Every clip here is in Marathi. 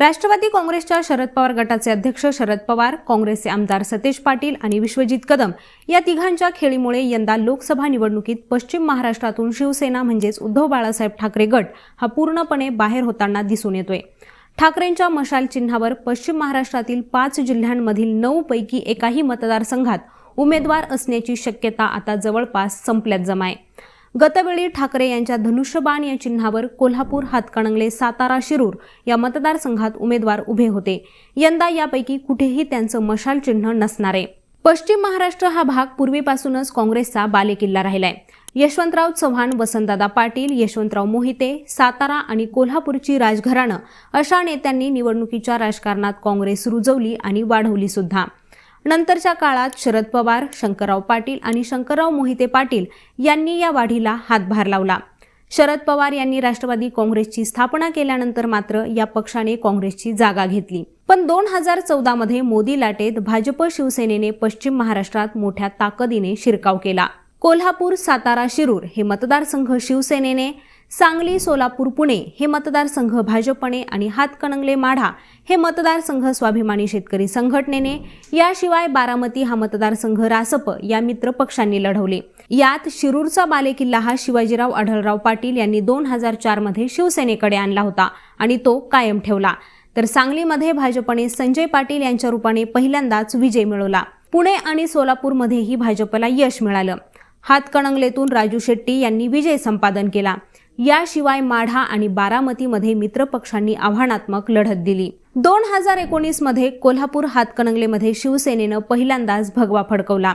राष्ट्रवादी काँग्रेसच्या शरद पवार गटाचे अध्यक्ष शरद पवार काँग्रेसचे आमदार सतेज पाटील आणि विश्वजित कदम या तिघांच्या खेळीमुळे यंदा लोकसभा निवडणुकीत पश्चिम महाराष्ट्रातून शिवसेना म्हणजेच उद्धव बाळासाहेब ठाकरे गट हा पूर्णपणे बाहेर होताना दिसून येतोय. ठाकरेंच्या मशाल चिन्हावर पश्चिम महाराष्ट्रातील पाच जिल्ह्यांमधील नऊ पैकी एकाही मतदारसंघात उमेदवार असण्याची शक्यता आता जवळपास संपल्यात जमाय. गतवेळी ठाकरे यांच्या धनुष्यबाण या चिन्हावर कोल्हापूर हातकणंगले सातारा शिरूर या मतदारसंघात उमेदवार उभे होते. यंदा यापैकी कुठेही त्यांचं मशाल चिन्ह नसणार. आहे पश्चिम महाराष्ट्र हा भाग पूर्वीपासूनच काँग्रेसचा बालेकिल्ला राहिलाय. यशवंतराव चव्हाण वसंतदादा पाटील यशवंतराव मोहिते सातारा आणि कोल्हापूरची राजघराणं अशा नेत्यांनी निवडणुकीच्या राजकारणात काँग्रेस रुजवली आणि वाढवली सुद्धा. नंतरच्या काळात शरद पवार शंकरराव पाटील आणि शंकरराव मोहिते पाटील यांनी या वाढीला हातभार लावला. शरद पवार यांनी राष्ट्रवादी काँग्रेसची स्थापना केल्यानंतर मात्र या पक्षाने काँग्रेसची जागा घेतली. पण दोन हजार चौदामध्ये मोदी लाटेत भाजप शिवसेनेने पश्चिम महाराष्ट्रात मोठ्या ताकदीने शिरकाव केला. कोल्हापूर सातारा शिरूर हे मतदारसंघ शिवसेनेने सांगली सोलापूर पुणे हे मतदारसंघ भाजपने आणि हातकणंगले माढा हे मतदारसंघ स्वाभिमानी शेतकरी संघटनेने. याशिवाय बारामती हा मतदारसंघ रासप या मित्र पक्षांनी लढवले. यात शिरूरचा बालेकिल्ला हा शिवाजीराव आढळराव पाटील यांनी दोन हजार चारमध्ये शिवसेनेकडे आणला होता आणि तो कायम ठेवला. तर सांगलीमध्ये भाजपने संजय पाटील यांच्या रूपाने पहिल्यांदाच विजय मिळवला. पुणे आणि सोलापूरमध्येही भाजपला यश मिळालं. हातकणंगलेतून राजू शेट्टी यांनी विजय संपादन केला. याशिवाय माढा आणि बारामतीमध्ये मित्रपक्षांनी आव्हानात्मक लढत दिली. दोन हजार एकोणीसमध्ये कोल्हापूर हातकणंगलेमध्ये शिवसेनेनं पहिल्यांदाच भगवा फडकवला.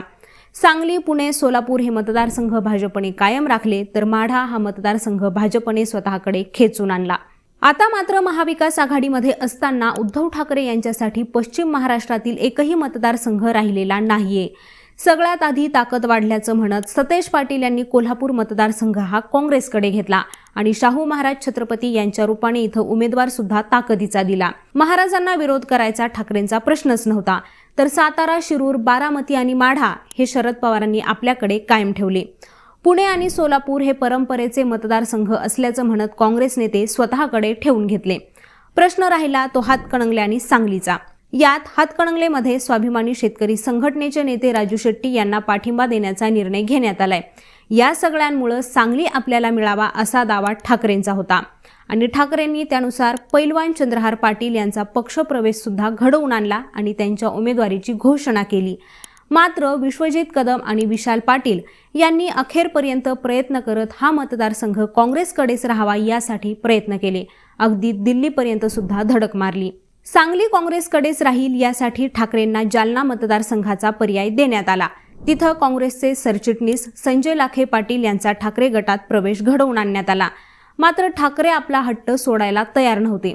सांगली पुणे सोलापूर हे मतदारसंघ भाजपने कायम राखले तर माढा हा मतदारसंघ भाजपने स्वतःकडे खेचून आणला. आता मात्र महाविकास आघाडीमध्ये असताना उद्धव ठाकरे यांच्यासाठी पश्चिम महाराष्ट्रातील एकही मतदारसंघ राहिलेला नाहीये. सगळ्यात आधी ताकद वाढल्याचं म्हणत सतेज पाटील यांनी कोल्हापूर मतदारसंघ हा काँग्रेसकडे घेतला आणि शाहू महाराज छत्रपती यांच्या रूपाने इथं उमेदवार सुद्धा ताकदीचा दिला. महाराजांना विरोध करायचा ठाकरेंचा प्रश्नच नव्हता. तर सातारा शिरूर बारामती आणि माढा हे शरद पवारांनी आपल्याकडे कायम ठेवले. पुणे आणि सोलापूर हे परंपरेचे मतदारसंघ असल्याचं म्हणत काँग्रेस नेते स्वतःकडे ठेवून घेतले. प्रश्न राहिला तो हातकणंगले आणि सांगलीचा. यात हातकणंगलेमध्ये स्वाभिमानी शेतकरी संघटनेचे नेते राजू शेट्टी यांना पाठिंबा देण्याचा निर्णय घेण्यात आलाय. या सगळ्यांमुळं सांगली आपल्याला मिळावा असा दावा ठाकरेंचा होता. आणि ठाकरेंनी त्यानुसार पैलवान चंद्रहार पाटील यांचा पक्षप्रवेश सुद्धा घडवून आणला आणि त्यांच्या उमेदवारीची घोषणा केली. मात्र विश्वजित कदम आणि विशाल पाटील यांनी अखेरपर्यंत प्रयत्न करत हा मतदारसंघ काँग्रेसकडेच राहावा यासाठी प्रयत्न केले. अगदी दिल्लीपर्यंत सुद्धा धडक मारली. सांगली काँग्रेसकडेच राहील यासाठी ठाकरेंना जालना मतदारसंघाचा पर्याय देण्यात आला. तिथं काँग्रेसचे सरचिटणीस संजय लाखे पाटील यांचा ठाकरे गटात प्रवेश घडवून आणण्यात आला. मात्र ठाकरे आपला हट्ट सोडायला तयार नव्हते.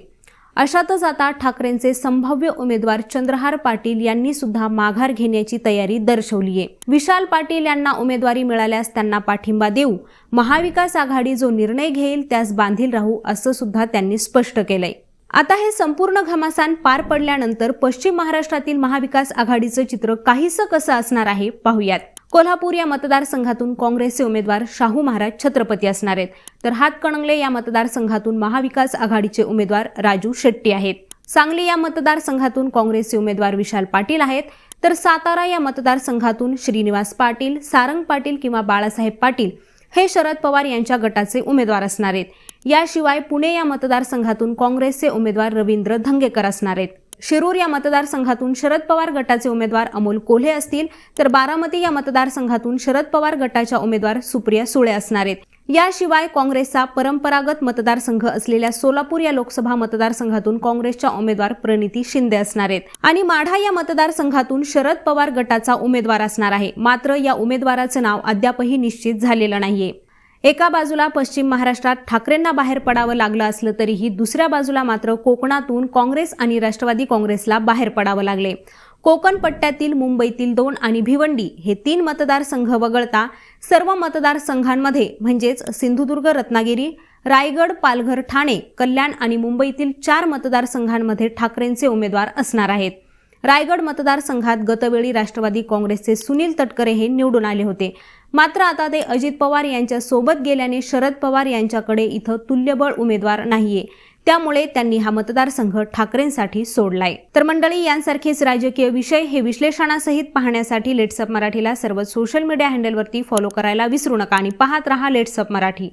अशातच आता ठाकरेंचे संभाव्य उमेदवार चंद्रहार पाटील यांनी सुद्धा माघार घेण्याची तयारी दर्शवली आहे. विशाल पाटील यांना उमेदवारी मिळाल्यास त्यांना पाठिंबा देऊ महाविकास आघाडी जो निर्णय घेईल त्यास बांधील राहू असं सुद्धा त्यांनी स्पष्ट केलंय. आता हे संपूर्ण घमासान पार पडल्यानंतर पश्चिम महाराष्ट्रातील महाविकास आघाडीचं चित्र काहीसं कसं असणार आहे पाहूयात. कोल्हापूर या मतदारसंघातून काँग्रेसचे उमेदवार शाहू महाराज छत्रपती असणार आहेत. तर हातकणंगले या मतदारसंघातून महाविकास आघाडीचे उमेदवार राजू शेट्टी आहेत. सांगली या मतदारसंघातून काँग्रेसचे उमेदवार विशाल पाटील आहेत. तर सातारा या मतदारसंघातून श्रीनिवास पाटील सारंग पाटील किंवा बाळासाहेब पाटील हे शरद पवार यांच्या गटाचे उमेदवार असणार आहेत. याशिवाय पुणे या मतदारसंघातून काँग्रेसचे उमेदवार रवींद्र धंगेकर असणार आहेत. शिरूर या मतदारसंघातून शरद पवार गटाचे उमेदवार अमोल कोल्हे असतील तर बारामती या मतदारसंघातून शरद पवार गटाच्या उमेदवार सुप्रिया सुळे असणार आहेत. याशिवाय काँग्रेसचा परंपरागत मतदारसंघ असलेल्या सोलापूर या लोकसभा मतदारसंघातून काँग्रेसच्या उमेदवार प्रणिती शिंदे असणार आहेत. आणि माढा या मतदारसंघातून शरद पवार गटाचा उमेदवार असणार आहे. मात्र या उमेदवाराचं नाव अद्यापही निश्चित झालेलं नाहीये. एका बाजूला पश्चिम महाराष्ट्रात ठाकरेंना बाहेर पडावं लागलं असलं तरीही दुसऱ्या बाजूला मात्र कोकणातून काँग्रेस आणि राष्ट्रवादी काँग्रेसला बाहेर पडावं लागले. कोकण पट्ट्यातील मुंबईतील दोन आणि भिवंडी हे तीन मतदारसंघ वगळता सर्व मतदारसंघांमध्ये म्हणजेच सिंधुदुर्ग रत्नागिरी रायगड पालघर ठाणे कल्याण आणि मुंबईतील चार मतदारसंघांमध्ये ठाकरेंचे उमेदवार असणार आहेत. रायगड मतदारसंघात गतवेळी राष्ट्रवादी काँग्रेसचे सुनील तटकरे हे निवडून आले होते. मात्र आता ते अजित पवार यांच्या सोबत गेल्याने शरद पवार यांच्याकडे इथं तुल्यबळ उमेदवार नाहीये. त्यामुळे त्यांनी हा मतदारसंघ ठाकरेंसाठी सोडलाय. तर मंडळी यांसारखेच राजकीय विषय हे विश्लेषणासहित पाहण्यासाठी लेट्सअप मराठीला सर्व सोशल मीडिया हँडलवरती फॉलो करायला विसरू नका आणि पाहत रहा लेट्सअप मराठी.